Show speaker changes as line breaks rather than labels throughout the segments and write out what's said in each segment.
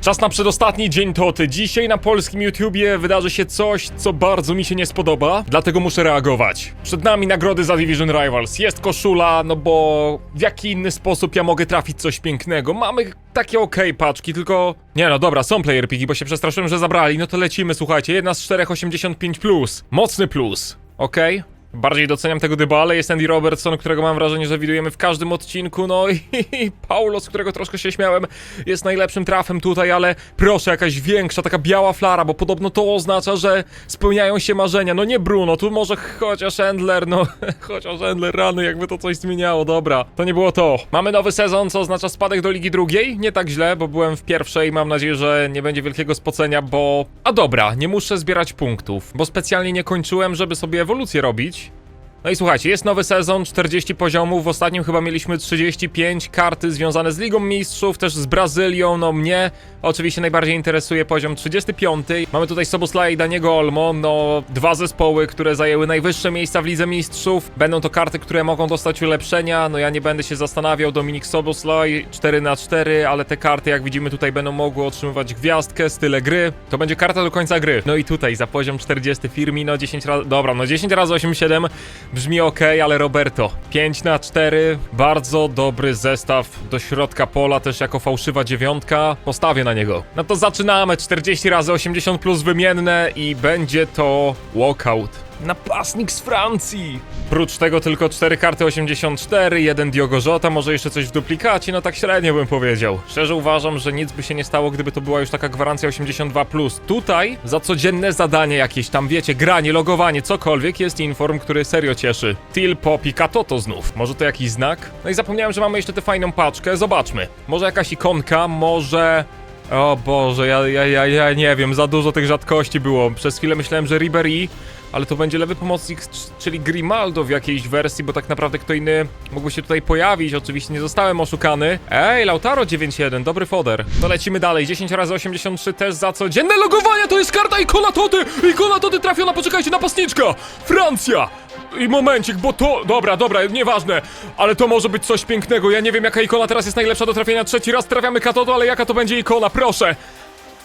Czas na przedostatni dzień Toty. Dzisiaj na polskim YouTubie wydarzy się coś, co bardzo mi się nie spodoba, dlatego muszę reagować. Przed nami nagrody za Division Rivals. Jest koszula, no bo w jaki inny sposób ja mogę trafić coś pięknego? Mamy takie okej paczki, tylko... Nie no, dobra, są player piki, bo się przestraszyłem, że zabrali. No to lecimy, słuchajcie. Jedna z czterech 85+. Plus. Mocny plus. Okej? Bardziej doceniam tego dybale, jest Andy Robertson, którego mam wrażenie, że widujemy w każdym odcinku, no i Paulo, z którego troszkę się śmiałem, jest najlepszym trafem tutaj, ale proszę, jakaś większa, taka biała flara, bo podobno to oznacza, że spełniają się marzenia. No nie Bruno, tu może chociaż Endler, no chociaż Endler, rany, jakby to coś zmieniało, dobra. To nie było to. Mamy nowy sezon, co oznacza spadek do Ligi Drugiej, nie tak źle, bo byłem w pierwszej, mam nadzieję, że nie będzie wielkiego spocenia, bo... A dobra, nie muszę zbierać punktów, bo specjalnie nie kończyłem, żeby sobie ewolucję robić. No i słuchajcie, jest nowy sezon, 40 poziomów, w ostatnim chyba mieliśmy 35 karty związane z Ligą Mistrzów, też z Brazylią, no mnie oczywiście najbardziej interesuje poziom 35. Mamy tutaj Soboslaja i Daniego Olmo, no dwa zespoły, które zajęły najwyższe miejsca w Lidze Mistrzów. Będą to karty, które mogą dostać ulepszenia, no ja nie będę się zastanawiał, Dominik Soboslaj 4 na 4 ale te karty jak widzimy tutaj będą mogły otrzymywać gwiazdkę, style gry. To będzie karta do końca gry. No i tutaj za poziom 40 Firmino 10 razy, dobra, no 10 razy 8-7 brzmi ok, ale Roberto 5 na 4 bardzo dobry zestaw do środka pola, też jako fałszywa dziewiątka. Postawię na niego. No to zaczynamy, 40 razy 80 plus wymienne i będzie to walkout. Napastnik z Francji! Prócz tego tylko 4 karty 84, jeden Diogo Jota, może jeszcze coś w duplikacie, no tak średnio bym powiedział. Szczerze uważam, że nic by się nie stało, gdyby to była już taka gwarancja 82+. Tutaj za codzienne zadanie jakieś tam, wiecie, granie, logowanie, cokolwiek jest inform, który serio cieszy. Til Popi Katoto znów. Może to jakiś znak? No i zapomniałem, że mamy jeszcze tę fajną paczkę, zobaczmy. Może jakaś ikonka, może... O Boże, ja, ja, ja, ja nie wiem, za dużo tych rzadkości było. Przez chwilę myślałem, że Ribery, ale to będzie lewy pomocnik, czyli Grimaldo w jakiejś wersji, bo tak naprawdę kto inny mógłby się tutaj pojawić. Oczywiście nie zostałem oszukany. Ej, Lautaro 9-1, dobry foder. To lecimy dalej, 10 razy 83 też za codzienne logowania, to jest karta Ikona Tody! Ikona Tody trafiona, poczekajcie, napastniczka! Francja! I momencik, bo to... Dobra, dobra, nieważne, ale to może być coś pięknego. Ja nie wiem, jaka ikona teraz jest najlepsza do trafienia. Trzeci raz trafiamy Katoto, ale jaka to będzie ikona, proszę!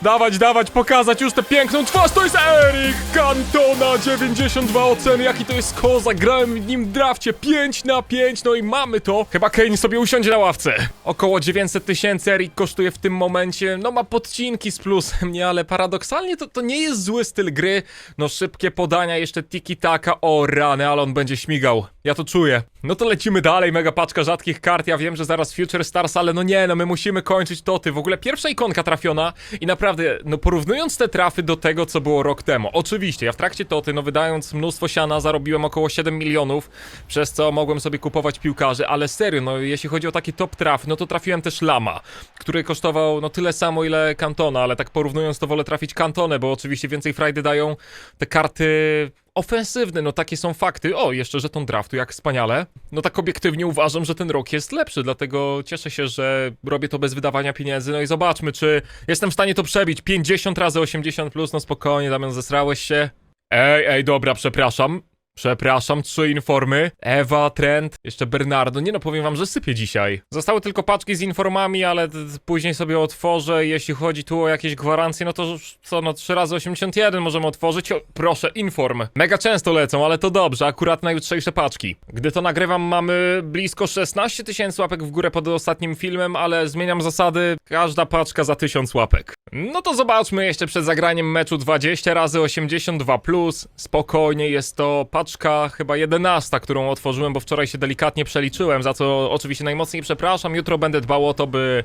Dawać, dawać, pokazać już tę piękną twarz, to jest Erik Cantona, 92 oceny, jaki to jest koza, grałem w nim drafcie 5 na 5, no i mamy to. Chyba Kane sobie usiądzie na ławce. Około 900 tysięcy Erik kosztuje w tym momencie, no ma podcinki z plusem, nie, ale paradoksalnie to, to nie jest zły styl gry, no szybkie podania, jeszcze tiki-taka, o rany, ale on będzie śmigał, ja to czuję. No to lecimy dalej, mega paczka rzadkich kart, ja wiem, że zaraz Future Stars, ale no nie, no my musimy kończyć toty, w ogóle pierwsza ikonka trafiona i naprawdę, no porównując te trafy do tego, co było rok temu, oczywiście, ja w trakcie toty, no wydając mnóstwo siana, zarobiłem około 7 milionów, przez co mogłem sobie kupować piłkarzy, ale serio, no jeśli chodzi o taki top traf, no to trafiłem też Lama, który kosztował no tyle samo, ile Cantona, ale tak porównując to wolę trafić Cantonę, bo oczywiście więcej frajdy dają te karty ofensywne, no takie są fakty. O, jeszcze żeton draftu, jak wspaniale. No tak obiektywnie uważam, że ten rok jest lepszy, dlatego cieszę się, że robię to bez wydawania pieniędzy. No i zobaczmy, czy jestem w stanie to przebić. 50 razy 80 plus, no spokojnie, Damian, zesrałeś się. Ej, ej, dobra, przepraszam. Przepraszam, trzy informy. Ewa, Trent, jeszcze Bernardo. Nie no, powiem wam, że sypie dzisiaj. Zostały tylko paczki z informami, ale później sobie otworzę. Jeśli chodzi tu o jakieś gwarancje, no to co, no 3 razy 81 możemy otworzyć. O, proszę, inform. Mega często lecą, ale to dobrze, akurat na jutrzejsze paczki. Gdy to nagrywam, mamy blisko 16 tysięcy łapek w górę pod ostatnim filmem, ale zmieniam zasady. Każda paczka za 1000 łapek. No to zobaczmy jeszcze przed zagraniem meczu 20 razy 82 plus. Spokojnie jest to paczka chyba 11, którą otworzyłem, bo wczoraj się delikatnie przeliczyłem, za co oczywiście najmocniej przepraszam. Jutro będę dbał o to, by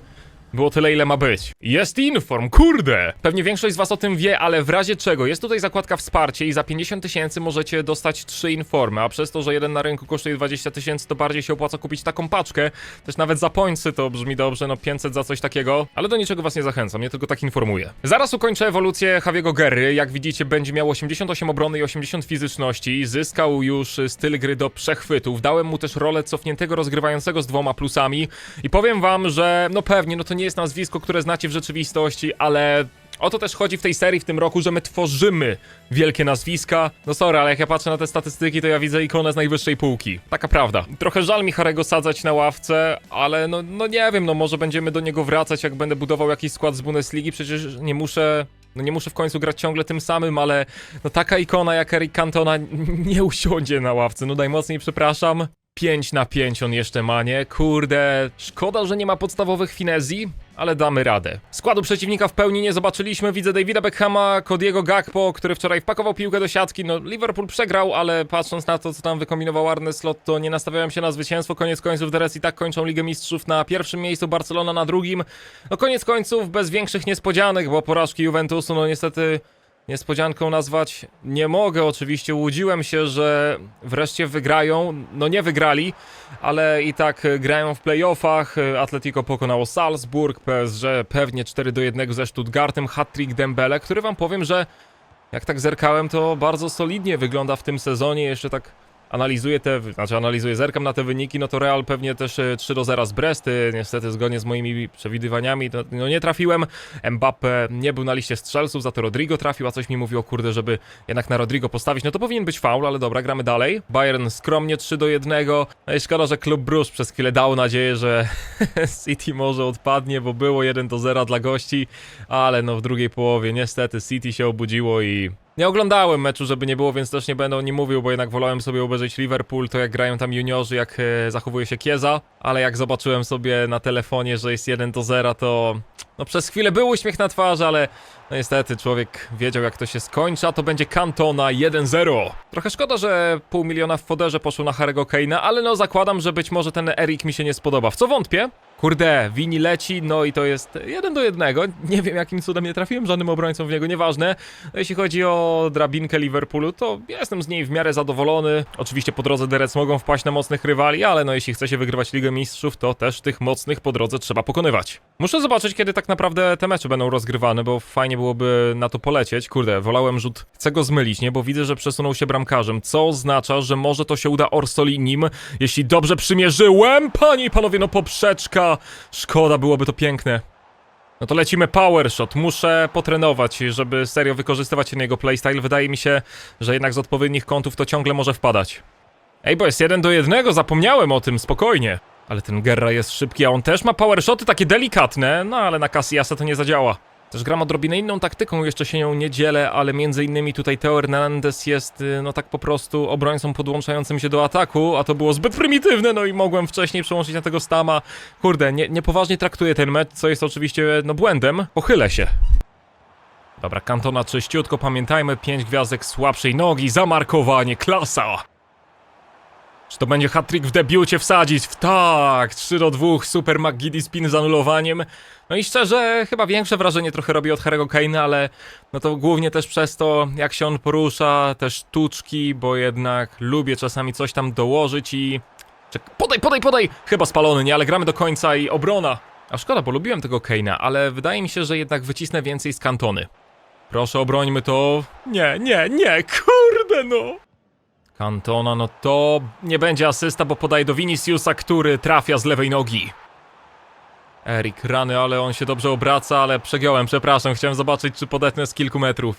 było tyle, ile ma być. Jest inform, kurde! Pewnie większość z was o tym wie, ale w razie czego jest tutaj zakładka wsparcie i za 50 tysięcy możecie dostać 3 informy, a przez to, że jeden na rynku kosztuje 20 tysięcy, to bardziej się opłaca kupić taką paczkę. Też nawet za pońcy to brzmi dobrze, no 500 za coś takiego, ale do niczego was nie zachęcam, nie tylko tak informuję. Zaraz ukończę ewolucję Javiego Gerry, jak widzicie będzie miał 88 obrony i 80 fizyczności, zyskał już styl gry do przechwytów, dałem mu też rolę cofniętego rozgrywającego z dwoma plusami i powiem wam, że no pewnie, no to nie jest nazwisko, które znacie w rzeczywistości, ale O to też chodzi w tej serii w tym roku, że my tworzymy wielkie nazwiska. No sorry, ale jak ja patrzę na te statystyki, to ja widzę ikonę z najwyższej półki. Taka prawda. Trochę żal mi Harego sadzać na ławce, ale no, no nie wiem, no może będziemy do niego wracać, jak będę budował jakiś skład z Bundesligi, przecież nie muszę... No nie muszę w końcu grać ciągle tym samym, ale no taka ikona jak Eric Cantona nie usiądzie na ławce, no najmocniej przepraszam. 5 na 5 on jeszcze ma, nie? Kurde, szkoda, że nie ma podstawowych finezji, ale damy radę. Składu przeciwnika w pełni nie zobaczyliśmy. Widzę Davida Beckhama, Kodiego Gakpo, który wczoraj wpakował piłkę do siatki. No, Liverpool przegrał, ale patrząc na to, co tam wykombinował Arne Slot, to nie nastawiałem się na zwycięstwo. Koniec końców Deres i tak kończą Ligę Mistrzów na pierwszym miejscu, Barcelona na drugim. No koniec końców bez większych niespodzianek, bo porażki Juventusu, no niestety niespodzianką nazwać nie mogę. Oczywiście łudziłem się, że wreszcie wygrają. No nie wygrali, ale i tak grają w playoffach. Atletico pokonało Salzburg, PSG pewnie 4 do 1 ze Stuttgartem, hat-trick Dembele, który wam powiem, że jak tak zerkałem, to bardzo solidnie wygląda w tym sezonie. Jeszcze tak analizuję te, znaczy analizuję, zerkam na te wyniki, no to Real pewnie też e, 3 do 0 z Bresty, niestety zgodnie z moimi przewidywaniami, to, no nie trafiłem. Mbappe nie był na liście strzelców, za to Rodrigo trafił, a coś mi mówiło, kurde, żeby jednak na Rodrigo postawić, no to powinien być faul, ale dobra, gramy dalej. Bayern skromnie 3 do 1, no i szkoda, że klub Bruges przez chwilę dał nadzieję, że City może odpadnie, bo było 1 do 0 dla gości, ale no w drugiej połowie niestety City się obudziło i nie oglądałem meczu, żeby nie było, więc też nie będę o nim mówił, bo jednak wolałem sobie obejrzeć Liverpool, to jak grają tam juniorzy, jak e, zachowuje się Kieza, ale jak zobaczyłem sobie na telefonie, że jest 1 do 0, to no przez chwilę był uśmiech na twarzy, ale no niestety człowiek wiedział jak to się skończy, a to będzie Cantona 1-0. Trochę szkoda, że pół miliona w foderze poszło na Harry'ego Kane'a, ale no zakładam, że być może ten Erik mi się nie spodoba, w co wątpię. Kurde, Wini leci, no i to jest jeden do jednego. Nie wiem jakim cudem nie trafiłem żadnym obrońcą w niego, nieważne. No, jeśli chodzi o drabinkę Liverpoolu, to jestem z niej w miarę zadowolony. Oczywiście po drodze Derec mogą wpaść na mocnych rywali, ale no jeśli chce się wygrywać Ligę Mistrzów, to też tych mocnych po drodze trzeba pokonywać. Muszę zobaczyć, kiedy tak naprawdę te mecze będą rozgrywane, bo fajnie byłoby na to polecieć. Kurde, wolałem rzut, chcę go zmylić, nie? Bo widzę, że przesunął się bramkarzem, co oznacza, że może to się uda Orsolinim, jeśli dobrze przymierzyłem. Panie i panowie, no poprzeczka. Szkoda, byłoby to piękne. No to lecimy power shot. Muszę potrenować, żeby serio wykorzystywać ten jego playstyle. Wydaje mi się, że jednak z odpowiednich kątów to ciągle może wpadać. Ej, bo jest jeden do jednego, zapomniałem o tym, spokojnie. Ale ten Gerra jest szybki, a on też ma power shoty takie delikatne, no ale na Cassiasa to nie zadziała. Też gram odrobinę inną taktyką, jeszcze się nią nie dzielę, ale między innymi tutaj Teo Hernandez jest, y, no tak po prostu obrońcą podłączającym się do ataku, a to było zbyt prymitywne, no i mogłem wcześniej przełączyć na tego Stama. Kurde, nie, niepoważnie traktuję ten mecz, co jest oczywiście, no błędem. Pochylę się. Dobra, Kantona czyściutko, pamiętajmy, pięć gwiazdek słabszej nogi, zamarkowanie, klasa! Czy to będzie hat-trick w debiucie wsadzić? W tak! 3 do 2, super McGiddy spin z anulowaniem. No i szczerze, chyba większe wrażenie trochę robi od Harry'ego Kane'a, ale no to głównie też przez to, jak się on porusza, te sztuczki, bo jednak lubię czasami coś tam dołożyć i... Czek podaj, podaj, podaj! Chyba spalony, nie? Ale gramy do końca i obrona. A szkoda, bo lubiłem tego Kane'a, ale wydaje mi się, że jednak wycisnę więcej z kantony. Proszę, obrońmy to. Nie, nie, nie, kurde no! Kantona, no to nie będzie asysta, bo podaje do Viniciusa, który trafia z lewej nogi. Erik, rany, ale on się dobrze obraca, ale przegiąłem, przepraszam, chciałem zobaczyć, czy podetnę z kilku metrów.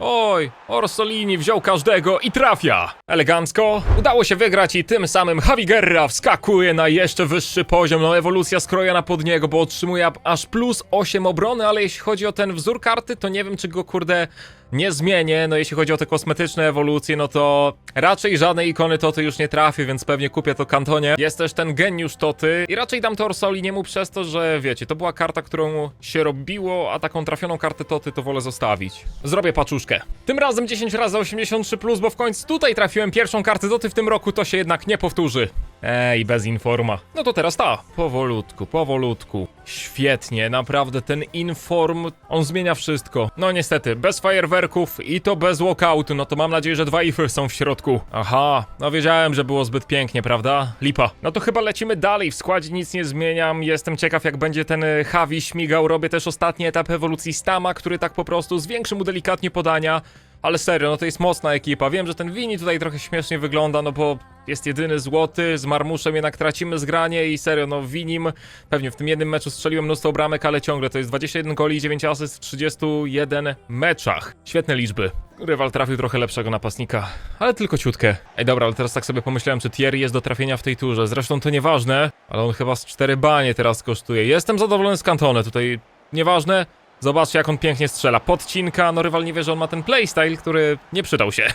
Oj, Orsolini wziął każdego i trafia! Elegancko. Udało się wygrać i tym samym Javi Guerra wskakuje na jeszcze wyższy poziom. No ewolucja skrojona pod niego, bo otrzymuje aż plus 8 obrony, ale jeśli chodzi o ten wzór karty, to nie wiem, czy go kurde nie zmienię. No jeśli chodzi o te kosmetyczne ewolucje, no to raczej żadnej ikony Toty już nie trafię, więc pewnie kupię to kantonie. Jest też ten geniusz Toty i raczej dam to Orsoliniemu przez to, że wiecie, to była karta, którą się robiło, a taką trafioną kartę Toty to wolę zostawić. Zrobię paczuszkę. Tym razem 10 razy 83+, plus, bo w końcu tutaj trafiłem pierwszą kartę Toty w tym roku, to się jednak nie powtórzy. Ej, bez informa. No to teraz ta. Powolutku, powolutku. Świetnie, naprawdę ten inform, on zmienia wszystko. No niestety, bez fajerwerków i to bez walkoutu, no to mam nadzieję, że dwa ify są w środku. Aha, no wiedziałem, że było zbyt pięknie, prawda? Lipa. No to chyba lecimy dalej, w składzie nic nie zmieniam, jestem ciekaw jak będzie ten y, Javi śmigał. Robię też ostatni etap ewolucji Stama, który tak po prostu zwiększy mu delikatnie podania. Ale serio, no to jest mocna ekipa. Wiem, że ten Vini tutaj trochę śmiesznie wygląda, no bo jest jedyny złoty, z Marmuszem jednak tracimy zgranie i serio, no winim, pewnie w tym jednym meczu strzeliłem mnóstwo bramek, ale ciągle to jest 21 goli i 9 asyst w 31 meczach. Świetne liczby. Rywal trafił trochę lepszego napastnika, ale tylko ciutkę. Ej dobra, ale teraz tak sobie pomyślałem, czy Thierry jest do trafienia w tej turze. Zresztą to nieważne, ale on chyba z 4 banie teraz kosztuje. Jestem zadowolony z Kantone, tutaj nieważne. Zobaczcie jak on pięknie strzela. Podcinka, no rywal nie wie, że on ma ten playstyle, który nie przydał się.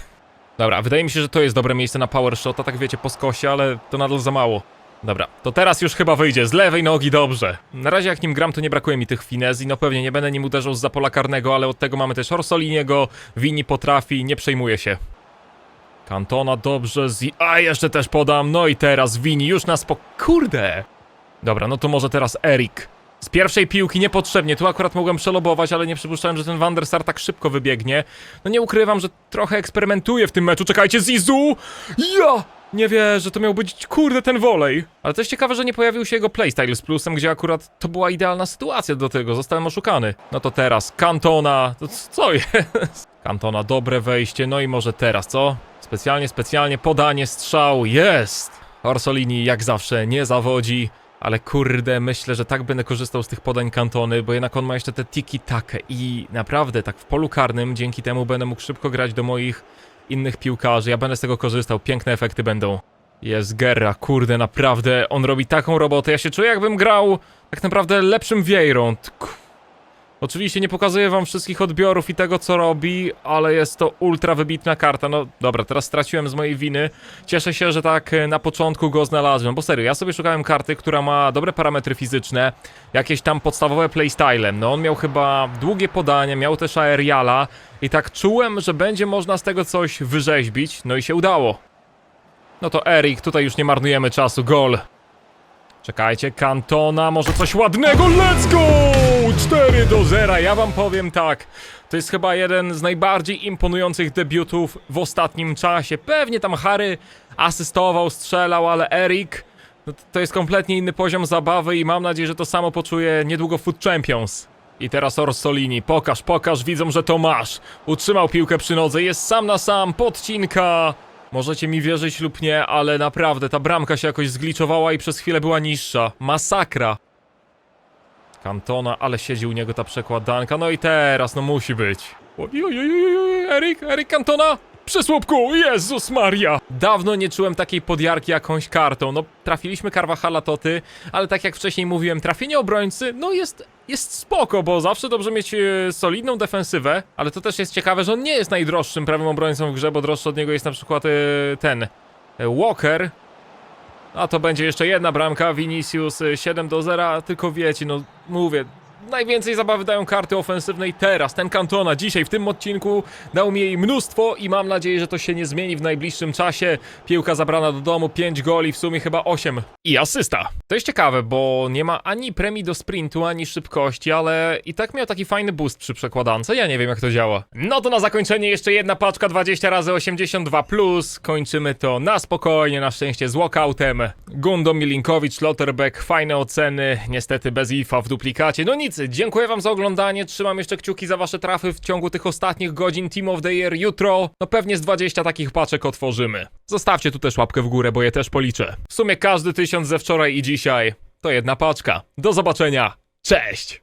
Dobra, wydaje mi się, że to jest dobre miejsce na power shot, a tak wiecie, po skosie, ale to nadal za mało. Dobra, to teraz już chyba wyjdzie, z lewej nogi dobrze. Na razie jak nim gram, to nie brakuje mi tych finezji, no pewnie nie będę nim uderzał z pola karnego, ale od tego mamy też Orsoliniego, Wini potrafi, nie przejmuje się. Kantona dobrze, z... a jeszcze też podam, no i teraz Wini już na spok... Kurde! Dobra, no to może teraz Erik. Z pierwszej piłki niepotrzebnie, tu akurat mogłem przelobować, ale nie przypuszczałem, że ten Van der tak szybko wybiegnie. No nie ukrywam, że trochę eksperymentuję w tym meczu. Czekajcie, Zizu! Ja! Nie wierzę, to miał być, kurde, ten wolej. Ale jest ciekawe, że nie pojawił się jego playstyle z plusem, gdzie akurat to była idealna sytuacja do tego, zostałem oszukany. No to teraz, Kantona, to co jest? Kantona, dobre wejście, no i może teraz, co? Specjalnie, specjalnie, podanie, strzał, jest! Orsolini jak zawsze nie zawodzi. Ale kurde, myślę, że tak będę korzystał z tych podań Kantony, bo jednak on ma jeszcze te tiki-takę i naprawdę tak w polu karnym dzięki temu będę mógł szybko grać do moich innych piłkarzy. Ja będę z tego korzystał, piękne efekty będą. Jest Gerra, kurde, naprawdę, on robi taką robotę. Ja się czuję jakbym grał tak naprawdę lepszym Vieirą. Oczywiście nie pokazuję wam wszystkich odbiorów i tego co robi, ale jest to ultra wybitna karta. No dobra, teraz straciłem z mojej winy. Cieszę się, że tak e, na początku go znalazłem, bo serio, ja sobie szukałem karty, która ma dobre parametry fizyczne, jakieś tam podstawowe playstyle. No on miał chyba długie podanie, miał też aeriala i tak czułem, że będzie można z tego coś wyrzeźbić, no i się udało. No to Erik, tutaj już nie marnujemy czasu, gol. Czekajcie, Kantona, może coś ładnego, let's go! 4 do 0, ja wam powiem tak. To jest chyba jeden z najbardziej imponujących debiutów w ostatnim czasie. Pewnie tam Harry asystował, strzelał, ale Erik... No to- jest kompletnie inny poziom zabawy i mam nadzieję, że to samo poczuje niedługo Foot Champions. I teraz Orsolini, pokaż, pokaż, widzą, że to masz. Utrzymał piłkę przy nodze, jest sam na sam, podcinka. Możecie mi wierzyć lub nie, ale naprawdę ta bramka się jakoś zgliczowała i przez chwilę była niższa. Masakra. Kantona, ale siedzi u niego ta przekładanka. No i teraz, no musi być. Erik, Erik Kantona! Przy słupku! Jezus Maria! Dawno nie czułem takiej podjarki jakąś kartą. No, trafiliśmy Carvajala Toty, ale tak jak wcześniej mówiłem, trafienie obrońcy, no jest, jest spoko, bo zawsze dobrze mieć e, solidną defensywę, ale to też jest ciekawe, że on nie jest najdroższym prawym obrońcą w grze, bo droższy od niego jest na przykład e, ten e, Walker, a to będzie jeszcze jedna bramka, Vinicius y, 7 do 0, tylko wiecie, no mówię, najwięcej zabawy dają karty ofensywne i teraz ten Cantona dzisiaj w tym odcinku dał mi jej mnóstwo i mam nadzieję, że to się nie zmieni w najbliższym czasie. Piłka zabrana do domu, 5 goli, w sumie chyba 8 i asysta. To jest ciekawe, bo nie ma ani premii do sprintu, ani szybkości, ale i tak miał taki fajny boost przy przekładance, ja nie wiem jak to działa. No to na zakończenie jeszcze jedna paczka 20 razy 82 plus. Kończymy to na spokojnie, na szczęście z walkoutem. Gundo Milinkowicz, Lotterbeck, fajne oceny, niestety bez IFA w duplikacie. No nic, dziękuję wam za oglądanie, trzymam jeszcze kciuki za wasze trafy w ciągu tych ostatnich godzin Team of the Year jutro. No pewnie z 20 takich paczek otworzymy. Zostawcie tu też łapkę w górę, bo je też policzę. W sumie każdy tysiąc ze wczoraj i dzisiaj to jedna paczka. Do zobaczenia, cześć!